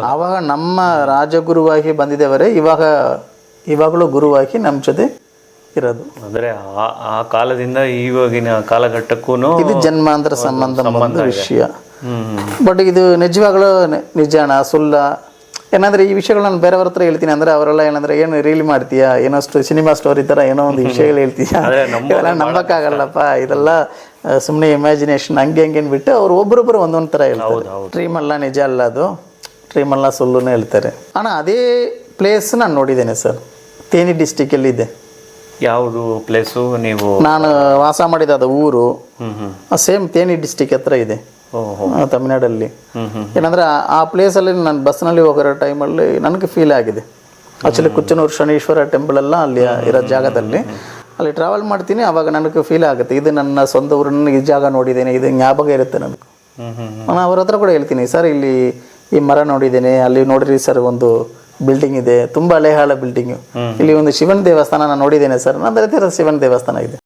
ಆವಾಗ ನಮ್ಮ ರಾಜಗುರುವಾಗಿ ಬಂದಿದ್ದೇವರೇ ಇವಾಗ ಇವಾಗಲೂ ಗುರುವಾಗಿ ನಮ್ಮ ಜೊತೆ ಇರೋದು. ಅಂದ್ರೆ ಆ ಆ ಕಾಲದಿಂದ ಇವಾಗಿನ ಕಾಲಘಟ್ಟಕ್ಕೂ ಇದು ಜನ್ಮಾಂತರ ಸಂಬಂಧ ವಿಷಯ. ಬಟ್ ಇದು ನಿಜವಾಗ್ಲೂ ನಿ- ನಿಜಾನ ಸುಳ್ಳ. ಏನಂದ್ರೆ ಈ ವಿಷಯಗಳು ನಾನು ಬೇರೆಯವ್ರ ಹತ್ರ ಹೇಳ್ತೀನಿ ಅಂದ್ರೆ ಅವರೆಲ್ಲ ಏನಂದ್ರೆ ಏನು ರೀಲ್ ಮಾಡ್ತೀಯಾ? ಏನೋ ಸಿನಿಮಾ ಸ್ಟೋರಿ ತರ ಏನೋ ಒಂದು ವಿಷಯಗಳು ಹೇಳ್ತೀಯಾ? ನಂಬಕ್ ನಂಬಕ್ಕಾಗಲ್ಲಪ್ಪ. ಇದೆಲ್ಲ ಸುಮ್ಮನೆ ಇಮ್ಯಾಜಿನೇಷನ್ ಹಂಗೆ ಹಂಗೆ ಬಿಟ್ಟು ಅವ್ರು ಒಬ್ಬರೊಬ್ಬರು ಒಂದೊಂದ್ ತರ ಹೇಳ್ತಾರೆ. ಡ್ರೀಮ್ ಅಲ್ಲ ನಿಜ ಅಲ್ಲ ಅದು. ಡ್ರೀಮ್ ಅಲ್ಲ ಸುಳ್ಳುನೇ ಹೇಳ್ತಾರೆ. ಅಣ್ಣ ಅದೇ ಪ್ಲೇಸ್ ನಾನು ನೋಡಿದ್ದೇನೆ ಸರ್ ತೇನಿ ಡಿಸ್ಟಿಕಲ್ಲಿ ಇದೆ. ಯಾವುದು ಪ್ಲೇಸು ನೀವು ನಾನು ವಾಸ ಮಾಡಿದ ಅದು ಊರು ಹ್ಮ್ ಹ್ಮ್. ಸೇಮ್ ತೇನಿ ಡಿಸ್ಟಿಕ್ ಹತ್ರ ಇದೆ ಓಹೋ. ಆ, ತಮಿಳ್ನಾಡಲ್ಲಿ. ಹ್ಮ್ ಹ್ಮ್ ಏನಂದ್ರೆ ಆ- ಆ ಪ್ಲೇಸಲ್ಲಿ ನಾನು ಬಸ್ನಲ್ಲಿ ಹೋಗಿರೋ ಟೈಮಲ್ಲಿ ನನಗೆ ಫೀಲ್ ಆಗಿದೆ. ಆಕ್ಚುಲಿ ಕುಚ್ಚನೂರು ಶನೀಶ್ವರ ಟೆಂಪಲ್ ಎಲ್ಲ ಅಲ್ಲಿ ಇರೋ ಜಾಗದಲ್ಲಿ. ಅಲ್ಲಿ ಟ್ರಾವೆಲ್ ಮಾಡ್ತೀನಿ ಅವಾಗ ನನಗೆ ಫೀಲ್ ಆಗುತ್ತೆ. ಇದು ನನ್ನ ಸ್ವಂತ ಊರನ್ನ ಈ ಜಾಗ ನೋಡಿದ್ದೇನೆ ಇದು ಜ್ಞಾಪಕ ಇರುತ್ತೆ ನನಗೆ. ಹ್ಮ್ ಹ್ಮ್ ನಾನು ಅವ್ರ ಹತ್ರ ಕೂಡ ಹೇಳ್ತೀನಿ ಸರ್ ಇಲ್ಲಿ ಈ ಮರ ನೋಡಿದ್ದೇನೆ. ಅಲ್ಲಿ ನೋಡ್ರಿ ಸರ್ ಒಂದು ಬಿಲ್ಡಿಂಗ್ ಇದೆ. ತುಂಬಾ ಹಳೆ ಹಳೆ ಬಿಲ್ಡಿಂಗ್ ಇಲ್ಲಿ ಒಂದು ಶಿವನ ದೇವಸ್ಥಾನ ನಾನು ನೋಡಿದ್ದೇನೆ ಸರ್. ನನ್ನ ಶಿವನ ದೇವಸ್ಥಾನ ಇದೆ.